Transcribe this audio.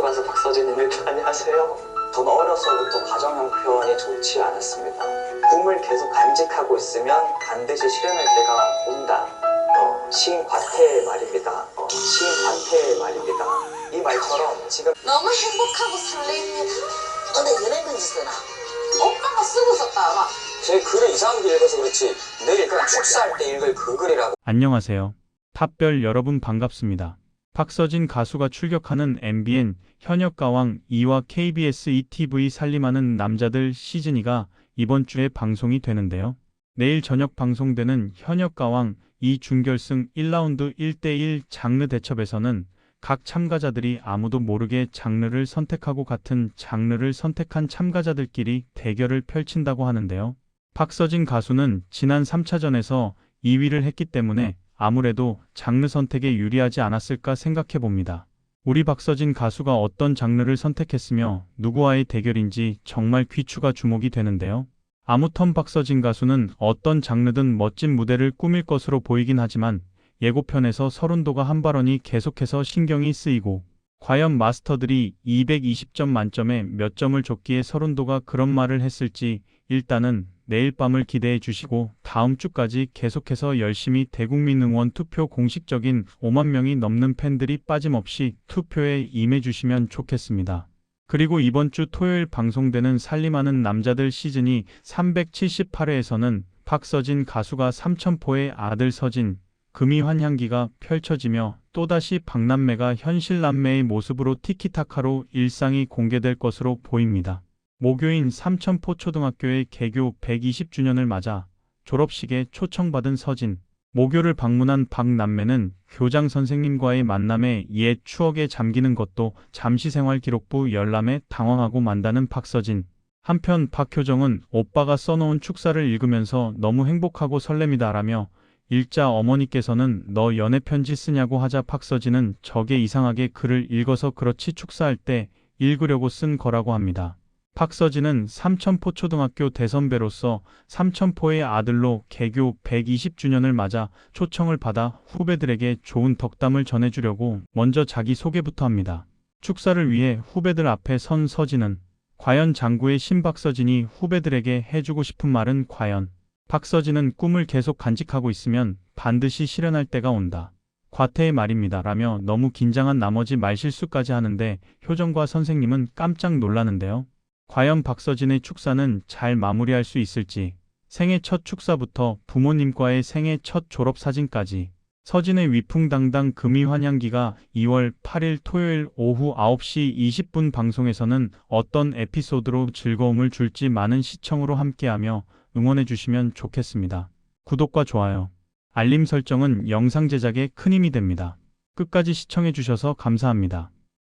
가수 박서진입니다. 안녕하세요. 전 어려서부터 가정형 표현이 좋지 않았습니다. 꿈을 계속 간직하고 있으면 반드시 실현할 때가 온다. 어, 시인 과태의 말입니다. 어, 시인 과태의 말입니다. 이 말처럼 지금 너무 행복하고 설레입니다. 근데 연애 편지 쓰나? 오빠가 쓰고 있었다 알아. 제 글을 이상하게 읽어서 그렇지 내일 그냥 축사할 때 읽을 그 글이라고. 안녕하세요. 탑별 여러분 반갑습니다. 박서진 가수가 출격하는 MBN 현역 가왕 2와 KBS ETV 살림하는 남자들 시즌2가 이번 주에 방송이 되는데요. 내일 저녁 방송되는 현역 가왕 2 준결승 1라운드 1대1 장르 대첩에서는 각 참가자들이 아무도 모르게 장르를 선택하고 같은 장르를 선택한 참가자들끼리 대결을 펼친다고 하는데요. 박서진 가수는 지난 3차전에서 2위를 했기 때문에 아무래도 장르 선택에 유리하지 않았을까 생각해 봅니다. 우리 박서진 가수가 어떤 장르를 선택했으며 누구와의 대결인지 정말 귀추가 주목이 되는데요. 아무튼 박서진 가수는 어떤 장르든 멋진 무대를 꾸밀 것으로 보이긴 하지만 예고편에서 서른도가 한 발언이 계속해서 신경이 쓰이고 과연 마스터들이 220점 만점에 몇 점을 줬기에 서른도가 그런 말을 했을지 일단은 내일 밤을 기대해 주시고 다음 주까지 계속해서 열심히 대국민 응원 투표 공식적인 5만 명이 넘는 팬들이 빠짐없이 투표에 임해 주시면 좋겠습니다. 그리고 이번 주 토요일 방송되는 살림하는 남자들 시즌이 378회에서는 박서진 가수가 삼천포의 아들 서진, 금이 환향기가 펼쳐지며 또다시 박남매가 현실 남매의 모습으로 티키타카로 일상이 공개될 것으로 보입니다. 모교인 삼천포 초등학교의 개교 120주년을 맞아 졸업식에 초청받은 서진, 모교를 방문한 박남매는 교장 선생님과의 만남에 옛 추억에 잠기는 것도 잠시생활기록부 열람에 당황하고 만다는 박서진. 한편 박효정은 오빠가 써놓은 축사를 읽으면서 너무 행복하고 설렘이다라며 일자 어머니께서는 너 연애 편지 쓰냐고 하자 박서진은 저게 이상하게 글을 읽어서 그렇지 축사할 때 읽으려고 쓴 거라고 합니다. 박서진은 삼천포 초등학교 대선배로서 삼천포의 아들로 개교 120주년을 맞아 초청을 받아 후배들에게 좋은 덕담을 전해주려고 먼저 자기 소개부터 합니다. 축사를 위해 후배들 앞에 선 서진은 과연 장구의 신박서진이 후배들에게 해주고 싶은 말은 과연 박서진은 꿈을 계속 간직하고 있으면 반드시 실현할 때가 온다. 과태의 말입니다. 라며 너무 긴장한 나머지 말실수까지 하는데 효정과 선생님은 깜짝 놀라는데요. 과연 박서진의 축사는 잘 마무리할 수 있을지 생애 첫 축사부터 부모님과의 생애 첫 졸업 사진까지 서진의 위풍당당 금이 환향기가 2월 8일 토요일 오후 9시 20분 방송에서는 어떤 에피소드로 즐거움을 줄지 많은 시청으로 함께하며 응원해 주시면 좋겠습니다. 구독과 좋아요, 알림 설정은 영상 제작에 큰 힘이 됩니다. 끝까지 시청해 주셔서 감사합니다.